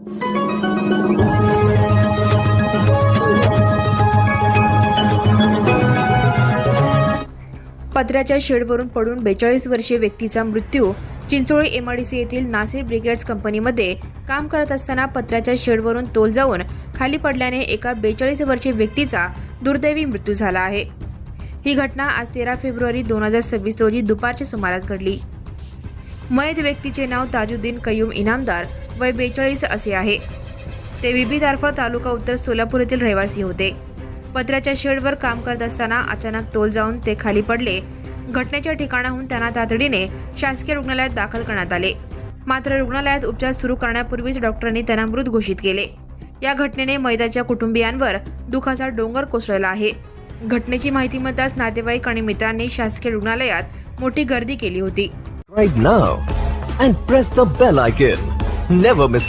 पत्र्याच्या शेडवरून पडून बेचाळीस वर्षीय व्यक्तीचा मृत्यू चिंचोळी एमआयडीसी येथील नासिर ब्रिगेड्स कंपनीमध्ये काम करत असताना पत्र्याच्या शेडवरून तोल जाऊन खाली पडल्याने एका बेचाळीस वर्षीय व्यक्तीचा दुर्दैवी मृत्यू झाला आहे. ही घटना आज तेरा फेब्रुवारी दोन हजार सव्वीस रोजी दुपारच्या सुमारास घडली. मयत व्यक्तीचे नाव ताजुद्दीन कयूम इनामदार वय बेचाळीस असे आहे. ते विबी दारफळ तालुका उत्तर सोलापूर येथील रहिवासी होते. पत्र्याच्या शेडवर काम करत असताना अचानक तोल जाऊन ते खाली पडले. घटनेच्या ठिकाणाहून त्यांना तातडीने शासकीय रुग्णालयात दाखल करण्यात आले. मात्र रुग्णालयात उपचार सुरू करण्यापूर्वीच डॉक्टरांनी त्यांना मृत घोषित केले. या घटनेने मैदाच्या कुटुंबियांवर दुखाचा डोंगर कोसळला आहे. घटनेची माहिती मिळताच नातेवाईक आणि मित्रांनी शासकीय रुग्णालयात मोठी गर्दी केली होती. Right now and press the bell icon. Never miss an